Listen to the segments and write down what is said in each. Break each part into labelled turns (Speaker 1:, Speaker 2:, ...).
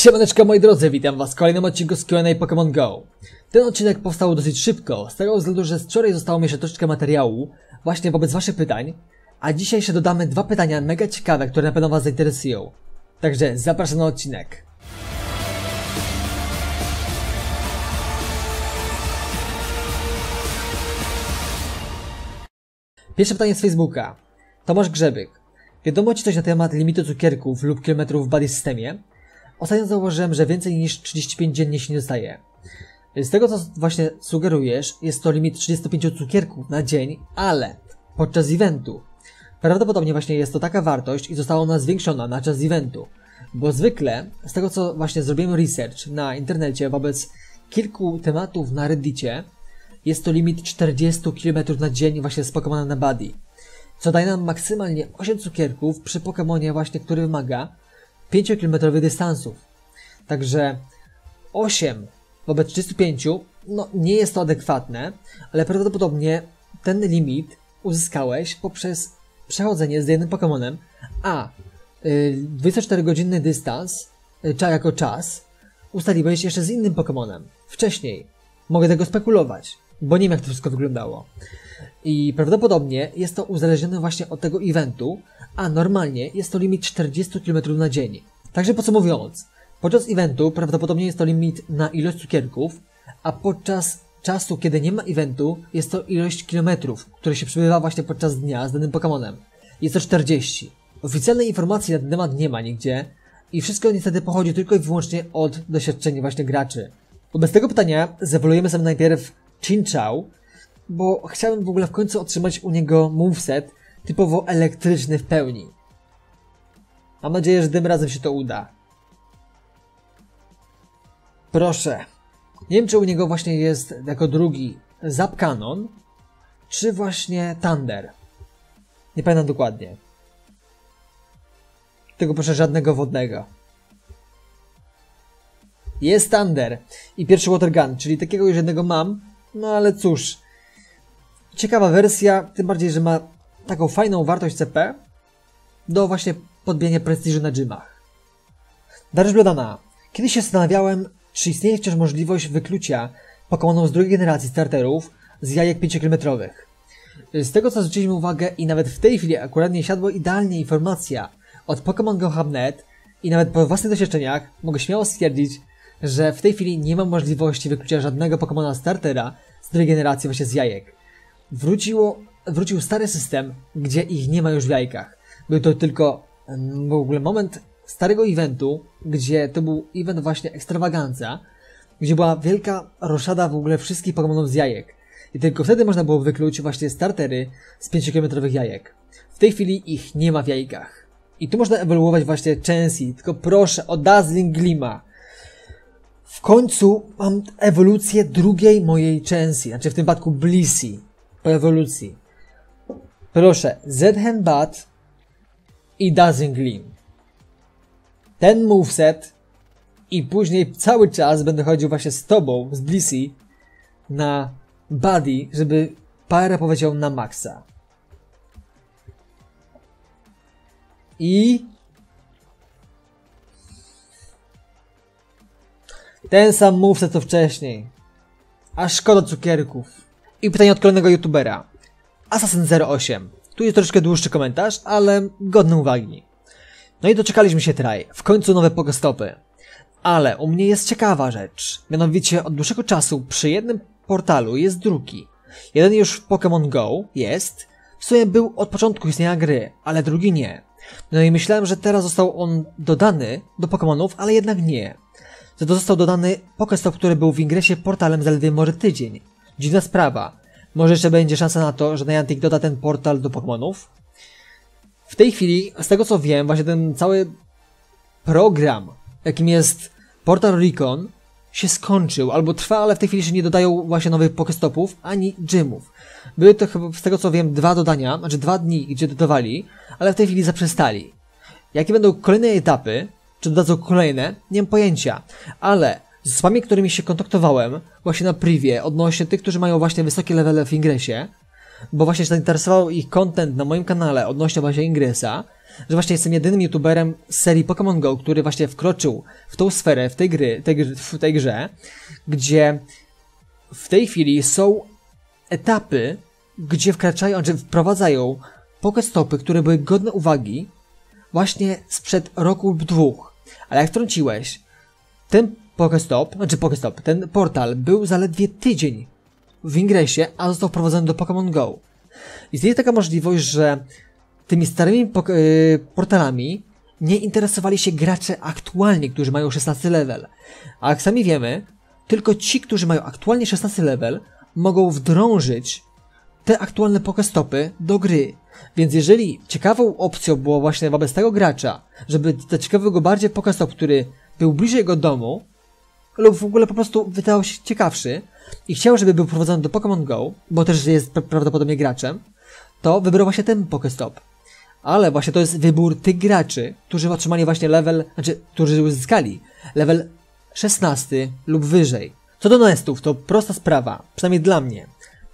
Speaker 1: Siemaneczko moi drodzy, witam was w kolejnym odcinku z Q&A Pokémon GO. Ten odcinek powstał dosyć szybko, z tego względu, że wczoraj zostało mi jeszcze troszeczkę materiału właśnie wobec waszych pytań, a dzisiaj jeszcze dodamy dwa pytania mega ciekawe, które na pewno was zainteresują. Także zapraszam na odcinek. Pierwsze pytanie z Facebooka. Tomasz Grzebyk. Wiadomo ci coś na temat limitu cukierków lub kilometrów w body systemie? Ostatnio zauważyłem, że więcej niż 35 dziennie się nie dostaje. Z tego co właśnie sugerujesz, jest to limit 35 cukierków na dzień, ale podczas eventu. Prawdopodobnie właśnie jest to taka wartość i została ona zwiększona na czas eventu. Bo zwykle, z tego co właśnie zrobiłem research na internecie wobec kilku tematów na reddicie, jest to limit 40 km na dzień właśnie z Pokémona na Buddy. Co daje nam maksymalnie 8 cukierków przy Pokémonie właśnie, który wymaga 5-km dystansów. Także 8 wobec 35, no nie jest to adekwatne, ale prawdopodobnie ten limit uzyskałeś poprzez przechodzenie z jednym Pokémonem, a y, 24-godzinny dystans, y, jako czas, ustaliłeś jeszcze z innym Pokémonem. Wcześniej. Mogę tego spekulować, bo nie wiem jak to wszystko wyglądało. I prawdopodobnie jest to uzależnione właśnie od tego eventu, a normalnie jest to limit 40 km na dzień. Także podsumowując, podczas eventu prawdopodobnie jest to limit na ilość cukierków, a podczas czasu, kiedy nie ma eventu, jest to ilość kilometrów, które się przebywa właśnie podczas dnia z danym Pokémonem. Jest to 40. Oficjalnej informacji na ten temat nie ma nigdzie i wszystko niestety pochodzi tylko i wyłącznie od doświadczenia właśnie graczy. Wobec tego pytania zewoluujemy sobie najpierw Chinchou, bo chciałem w ogóle w końcu otrzymać u niego moveset typowo elektryczny w pełni. Mam nadzieję, że tym razem się to uda. Proszę. Nie wiem, czy u niego właśnie jest jako drugi Zap Cannon, czy właśnie Thunder. Nie pamiętam dokładnie. Tego proszę żadnego wodnego. Jest Thunder i pierwszy Water Gun, czyli takiego już jednego mam, no ale cóż. Ciekawa wersja, tym bardziej, że ma taką fajną wartość CP do właśnie podbijania prestiżu na gymach. Dariusz Blodana. Kiedyś się zastanawiałem, czy istnieje wciąż możliwość wyklucia Pokémonów z drugiej generacji starterów z jajek 5-kilometrowych. Z tego co zwróciliśmy uwagę i nawet w tej chwili akurat nie siadła idealnie informacja od Pokémon Go Hub.net i nawet po własnych doświadczeniach mogę śmiało stwierdzić, że w tej chwili nie ma możliwości wyklucia żadnego Pokémona startera z drugiej generacji właśnie z jajek. Wróciło, wrócił stary system, gdzie ich nie ma już w jajkach. Był to tylko w ogóle moment starego eventu, gdzie to był event właśnie ekstrawaganza, gdzie była wielka roszada w ogóle wszystkich Pokémonów z jajek. I tylko wtedy można było wykluczyć właśnie startery z 5-km jajek. W tej chwili ich nie ma w jajkach. I tu można ewoluować właśnie Chansey, tylko proszę o Dazzling Glima. W końcu mam ewolucję drugiej mojej Chansey, znaczy w tym przypadku Blissey po ewolucji. Proszę, Zedhen Bat i Dazzling. Ten moveset i później cały czas będę chodził właśnie z tobą, z Blissey, na Buddy, żeby parę powiedział na maksa. I... Ten sam moveset co wcześniej. A szkoda cukierków. I pytanie od kolejnego youtubera. Assassin08. Tu jest troszeczkę dłuższy komentarz, ale godny uwagi. No i doczekaliśmy się traj. W końcu nowe pokestopy. Ale u mnie jest ciekawa rzecz. Mianowicie od dłuższego czasu przy jednym portalu jest drugi. Jeden już w Pokémon Go jest. W sumie był od początku istnienia gry, ale drugi nie. No i myślałem, że teraz został on dodany do Pokémonów, ale jednak nie. Że to został dodany Pokestop, który był w ingresie portalem zaledwie może tydzień. Dziwna sprawa. Może jeszcze będzie szansa na to, że Niantic doda ten portal do Pokémonów? W tej chwili, z tego co wiem, właśnie ten cały program, jakim jest portal Recon, się skończył, albo trwa, ale w tej chwili się nie dodają właśnie nowych Pokestopów, ani gymów. Były to chyba, z tego co wiem, dwa dodania, znaczy dwa dni, gdzie dodawali, ale w tej chwili zaprzestali. Jakie będą kolejne etapy, czy dodadzą kolejne, nie mam pojęcia, ale z osobami, którymi się kontaktowałem, właśnie na privie, odnośnie tych, którzy mają właśnie wysokie levele w ingresie, bo właśnie zainteresował ich content na moim kanale odnośnie właśnie Ingresa, że właśnie jestem jedynym youtuberem z serii Pokémon Go, który właśnie wkroczył w tą sferę, w tej gry, tej, w tej grze, gdzie w tej chwili są etapy, gdzie wkraczają, czy znaczy wprowadzają Pokestopy, które były godne uwagi właśnie sprzed roku lub dwóch. Ale jak wtrąciłeś, ten Pokestop, znaczy Pokestop, ten portal był zaledwie tydzień w ingresie, a został wprowadzony do Pokémon Go. Istnieje taka możliwość, że tymi starymi y, portalami nie interesowali się gracze aktualnie, którzy mają 16 level. A jak sami wiemy, tylko ci, którzy mają aktualnie 16 level, mogą wdrążyć te aktualne pokestopy do gry. Więc jeżeli ciekawą opcją było właśnie wobec tego gracza, żeby zaciekawił go bardziej pokestop, który był bliżej jego domu, lub w ogóle po prostu wydawał się ciekawszy i chciał, żeby był prowadzony do Pokémon Go, bo też jest prawdopodobnie graczem, to wybrał właśnie ten Pokestop. Ale właśnie to jest wybór tych graczy, którzy otrzymali właśnie level, znaczy, którzy uzyskali level 16 lub wyżej. Co do nestów, to prosta sprawa, przynajmniej dla mnie.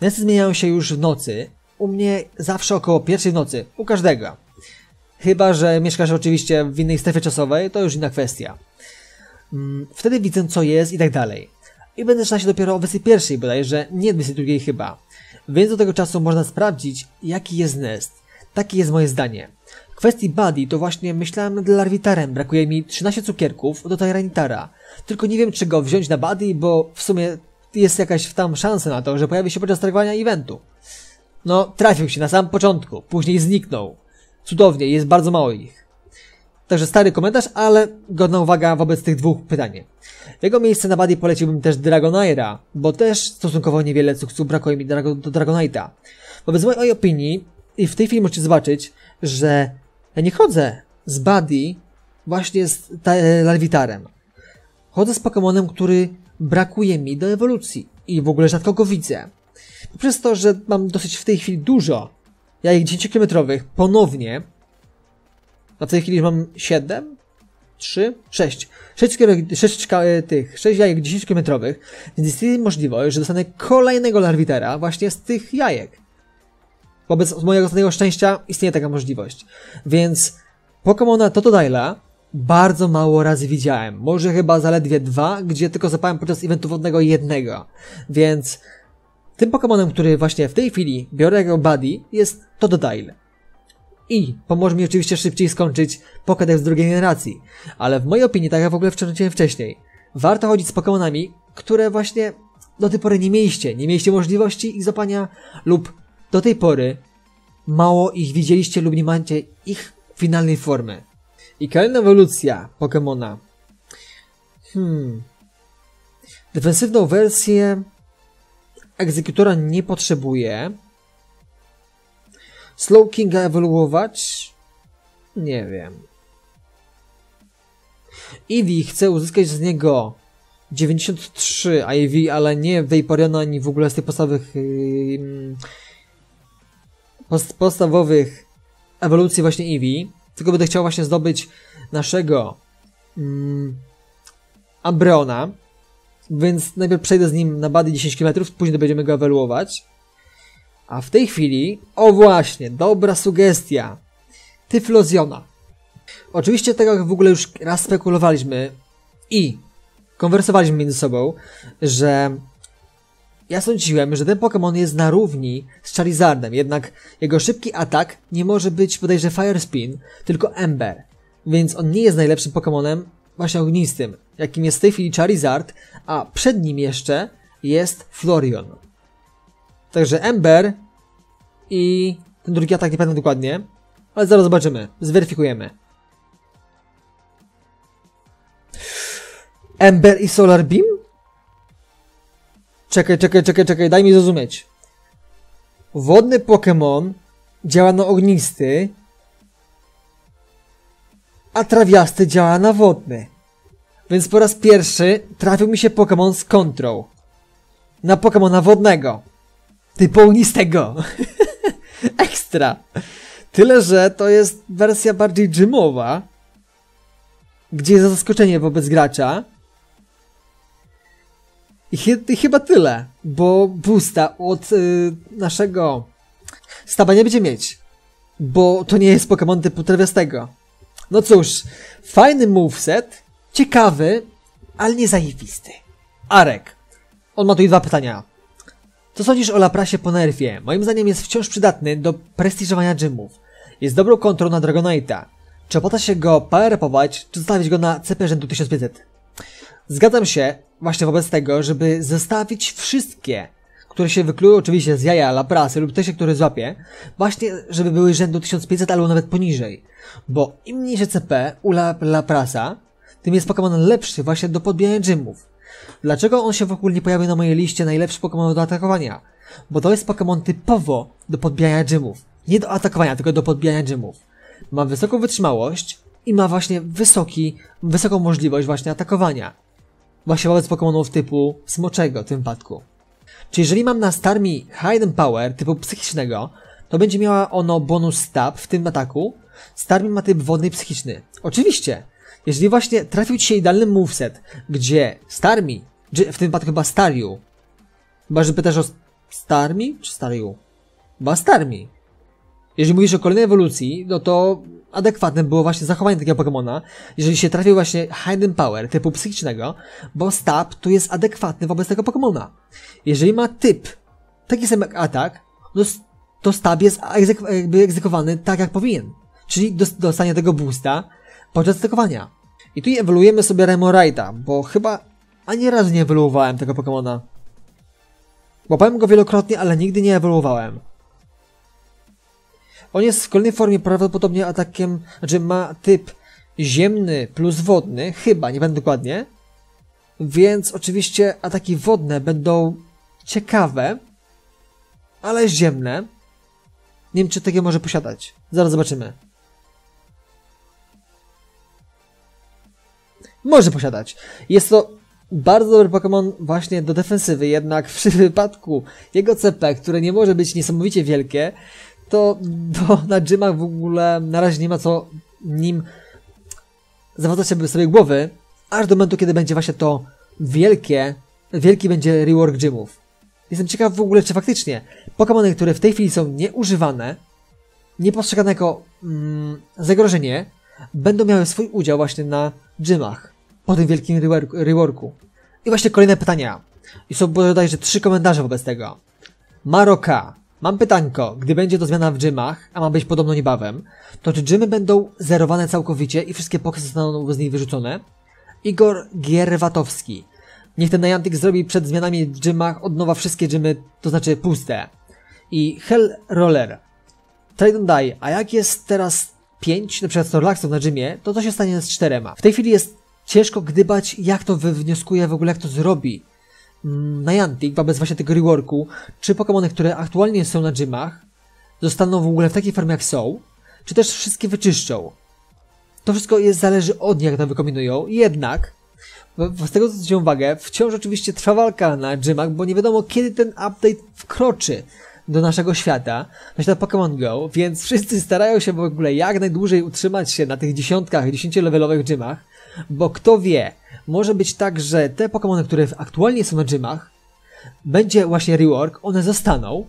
Speaker 1: Nesty zmieniają się już w nocy, u mnie zawsze około pierwszej nocy, u każdego. Chyba, że mieszkasz oczywiście w innej strefie czasowej, to już inna kwestia. Mm, wtedy widzę co jest i tak dalej. I będę się dopiero o wersji pierwszej bodajże, nie wersji drugiej chyba. Więc do tego czasu można sprawdzić, jaki jest Nest. Takie jest moje zdanie. W kwestii Buddy to właśnie myślałem nad Larvitarem. Brakuje mi 13 cukierków do Tyranitara. Tylko nie wiem, czy go wziąć na Buddy, bo w sumie jest jakaś tam szansa na to, że pojawi się podczas trwania eventu. No, trafił się na samym początku, później zniknął. Cudownie, jest bardzo mało ich. Także stary komentarz, ale godna uwaga wobec tych dwóch pytań. W jego miejsce na Buddy poleciłbym też Dragonaira, bo też stosunkowo niewiele cukru brakuje mi do Dragonite'a. Wobec mojej opinii, i w tej chwili możecie zobaczyć, że ja nie chodzę z Buddy właśnie z Larvitarem. Chodzę z Pokémonem, który brakuje mi do ewolucji i w ogóle rzadko go widzę. Przez to, że mam dosyć w tej chwili dużo jajek 10-kilometrowych ponownie, a w tej chwili mam 7, 3, 6. 6, 6 tych, 6 jajek 10-kilometrowych, więc istnieje możliwość, że dostanę kolejnego larwitera właśnie z tych jajek. Wobec mojego ostatniego szczęścia istnieje taka możliwość. Więc Pokemona Totodile bardzo mało razy widziałem. Może chyba zaledwie dwa, gdzie tylko zapałem podczas eventu wodnego jednego. Więc tym Pokémonem, który właśnie w tej chwili biorę jako buddy jest Totodile. I pomoże mi oczywiście szybciej skończyć Pokédex drugiej generacji. Ale w mojej opinii, tak jak w ogóle wcześniej, wcześniej, warto chodzić z Pokémonami, które właśnie do tej pory nie mieliście. Nie mieliście możliwości ich zapania lub do tej pory mało ich widzieliście lub nie macie ich finalnej formy. I kolejna ewolucja Pokémona. Hmm. Defensywną wersję egzekutora nie potrzebuje. Slow Kinga ewoluować? Nie wiem. Eevee chce uzyskać z niego 93 IV, ale nie Vaporeona ani w ogóle z tych podstawowych yy, podstawowych ewolucji właśnie Eevee tylko będę chciał właśnie zdobyć naszego mm, Ambreona, więc najpierw przejdę z nim na bady 10 km, później będziemy go ewaluować. A w tej chwili, o właśnie, dobra sugestia, Tyflozjona. Oczywiście tego jak w ogóle już raz spekulowaliśmy i konwersowaliśmy między sobą, że ja sądziłem, że ten Pokémon jest na równi z Charizardem, jednak jego szybki atak nie może być bodajże Fire Spin, tylko Ember. Więc on nie jest najlepszym Pokémonem właśnie ognistym, jakim jest w tej chwili Charizard, a przed nim jeszcze jest Florion. Także Ember i ten drugi atak nie pamiętam dokładnie, ale zaraz zobaczymy, zweryfikujemy. Ember i Solar Beam? Czekaj, czekaj, czekaj, czekaj, daj mi zrozumieć. Wodny Pokémon działa na ognisty, a trawiasty działa na wodny. Więc po raz pierwszy trafił mi się Pokémon z kontrą. Na Pokémona wodnego. Typu ognistego. Ekstra. Tyle, że to jest wersja bardziej gymowa, gdzie jest zaskoczenie wobec gracza, i, ch i chyba tyle, bo boosta od y, naszego Staba nie będzie mieć. Bo to nie jest Pokémon typu trawiastego. No cóż, fajny moveset, ciekawy, ale nie zajebisty. Arek. On ma tu dwa pytania. Co sądzisz o Laprasie po nerfie? Moim zdaniem jest wciąż przydatny do prestiżowania gymów. Jest dobrą kontrą na Dragonite'a. Czy opłaca się go power-upować, czy zostawić go na CP rzędu 1500? Zgadzam się właśnie wobec tego, żeby zostawić wszystkie, które się wyklują oczywiście z jaja Laprasy lub te się, które złapie, właśnie żeby były rzędu 1500 albo nawet poniżej. Bo im mniejsze CP u La Laprasa, tym jest Pokémon lepszy właśnie do podbijania gymów. Dlaczego on się w ogóle nie pojawił na mojej liście najlepszych Pokémonów do atakowania? Bo to jest Pokémon typowo do podbijania gymów. Nie do atakowania, tylko do podbijania gymów. Ma wysoką wytrzymałość i ma właśnie wysoki, wysoką możliwość właśnie atakowania. Właśnie wobec Pokémonów typu smoczego w tym wypadku. Czy jeżeli mam na Starmie Hidden Power typu psychicznego, to będzie miała ono bonus stab w tym ataku. Starmie ma typ wodny i psychiczny. Oczywiście, jeżeli właśnie trafił ci się idealny moveset, gdzie Starmi, w tym wypadku chyba Stariu, chyba że pytasz o Starmi czy Stariu? Chyba Starmi. Jeżeli mówisz o kolejnej ewolucji, no to adekwatne było właśnie zachowanie takiego Pokemona, jeżeli się trafił właśnie Hidden Power typu psychicznego, bo Stab tu jest adekwatny wobec tego Pokemona. Jeżeli ma typ taki sam jak atak, no to Stab jest jakby egzekowany tak jak powinien. Czyli dostanie tego boosta podczas atakowania. I tu ewoluujemy sobie Remoraida, bo chyba ani razu nie ewoluowałem tego Pokemona. Łapałem go wielokrotnie, ale nigdy nie ewoluowałem. On jest w kolejnej formie prawdopodobnie atakiem, znaczy ma typ ziemny plus wodny, chyba, nie będę dokładnie. Więc oczywiście ataki wodne będą ciekawe, ale ziemne. Nie wiem, czy takie może posiadać. Zaraz zobaczymy. Może posiadać. Jest to bardzo dobry Pokémon właśnie do defensywy, jednak w przypadku jego CP, które nie może być niesamowicie wielkie, to do, na gymach w ogóle na razie nie ma co nim sobie, sobie głowy, aż do momentu, kiedy będzie właśnie to wielkie, wielki będzie rework gymów. Jestem ciekaw w ogóle, czy faktycznie Pokémony, które w tej chwili są nieużywane, nie postrzegane jako mm, zagrożenie, będą miały swój udział właśnie na gymach po tym wielkim reworku. I właśnie kolejne pytania. I są bodajże trzy komentarze wobec tego. Maroka. Mam pytanko, gdy będzie to zmiana w gymach, a ma być podobno niebawem, to czy gymy będą zerowane całkowicie i wszystkie poksy zostaną z nich wyrzucone? Igor Gierwatowski. Niech ten Niantic zrobi przed zmianami w gymach od nowa wszystkie gymy, to znaczy puste. I Hell Roller. Trade Die, a jak jest teraz 5, na przykład Snorlaxów na gymie, to co się stanie z czterema? W tej chwili jest ciężko gdybać, jak to wywnioskuje w ogóle, jak to zrobi. Mm, Niantic wobec właśnie tego reworku, czy Pokémony, które aktualnie są na gymach, zostaną w ogóle w takiej formie jak są, czy też wszystkie wyczyszczą. To wszystko jest, zależy od nich, jak to wykombinują, jednak z tego co zwróciłem uwagę, wciąż oczywiście trwa walka na gymach, bo nie wiadomo kiedy ten update wkroczy do naszego świata, na świat Pokémon Go, więc wszyscy starają się w ogóle jak najdłużej utrzymać się na tych dziesiątkach, dziesięciolevelowych gymach, bo kto wie, może być tak, że te Pokémony, które aktualnie są na gymach, będzie właśnie rework, one zostaną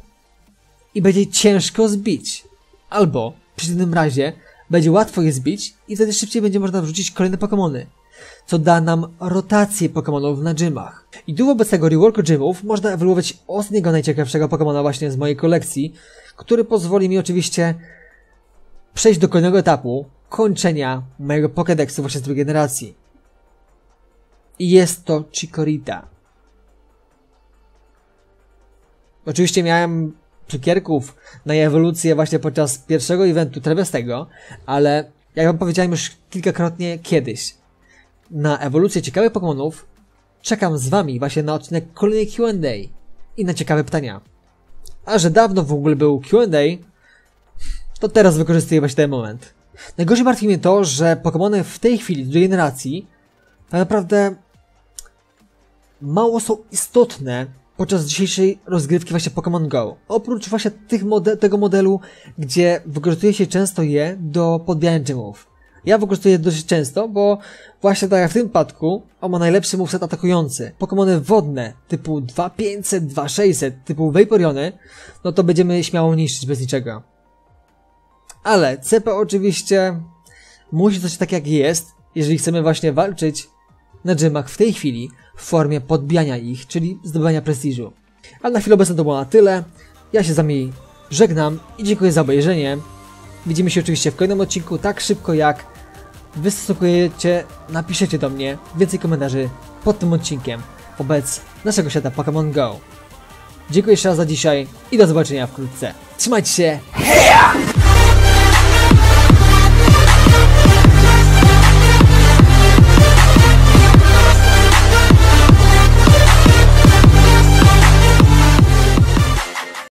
Speaker 1: i będzie ciężko zbić. Albo w przeciwnym razie będzie łatwo je zbić i wtedy szybciej będzie można wrzucić kolejne Pokémony. Co da nam rotację Pokémonów na gymach. I tu wobec tego reworku gymów można ewoluować ostatniego najciekawszego Pokémona właśnie z mojej kolekcji, który pozwoli mi oczywiście przejść do kolejnego etapu, kończenia mojego Pokédexu właśnie z drugiej generacji. I jest to Chikorita. Oczywiście miałem cukierków na ewolucję właśnie podczas pierwszego eventu trawiastego, ale jak wam powiedziałem już kilkakrotnie kiedyś, na ewolucję ciekawych Pokémonów czekam z wami właśnie na odcinek kolejnej Q&A i na ciekawe pytania. A że dawno w ogóle był Q&A, to teraz wykorzystuję właśnie ten moment. Najgorzej martwi mnie to, że Pokémony w tej chwili, drugiej generacji, tak naprawdę mało są istotne podczas dzisiejszej rozgrywki właśnie Pokémon Go. Oprócz właśnie tych mode tego modelu, gdzie wykorzystuje się często je do podbijania gymów. Ja wykorzystuję dość często, bo właśnie tak jak w tym przypadku, on ma najlepszy moveset atakujący. Pokémony wodne typu 2500, 2600, typu Vaporeony, no to będziemy śmiało niszczyć bez niczego. Ale CP oczywiście musi zostać tak jak jest, jeżeli chcemy właśnie walczyć na dżemach w tej chwili w formie podbijania ich, czyli zdobywania prestiżu. A na chwilę obecną to było na tyle. Ja się z wami żegnam i dziękuję za obejrzenie. Widzimy się oczywiście w kolejnym odcinku tak szybko jak wystosowujecie, napiszecie do mnie więcej komentarzy pod tym odcinkiem wobec naszego świata Pokémon Go. Dziękuję jeszcze raz za dzisiaj i do zobaczenia wkrótce. Trzymajcie się!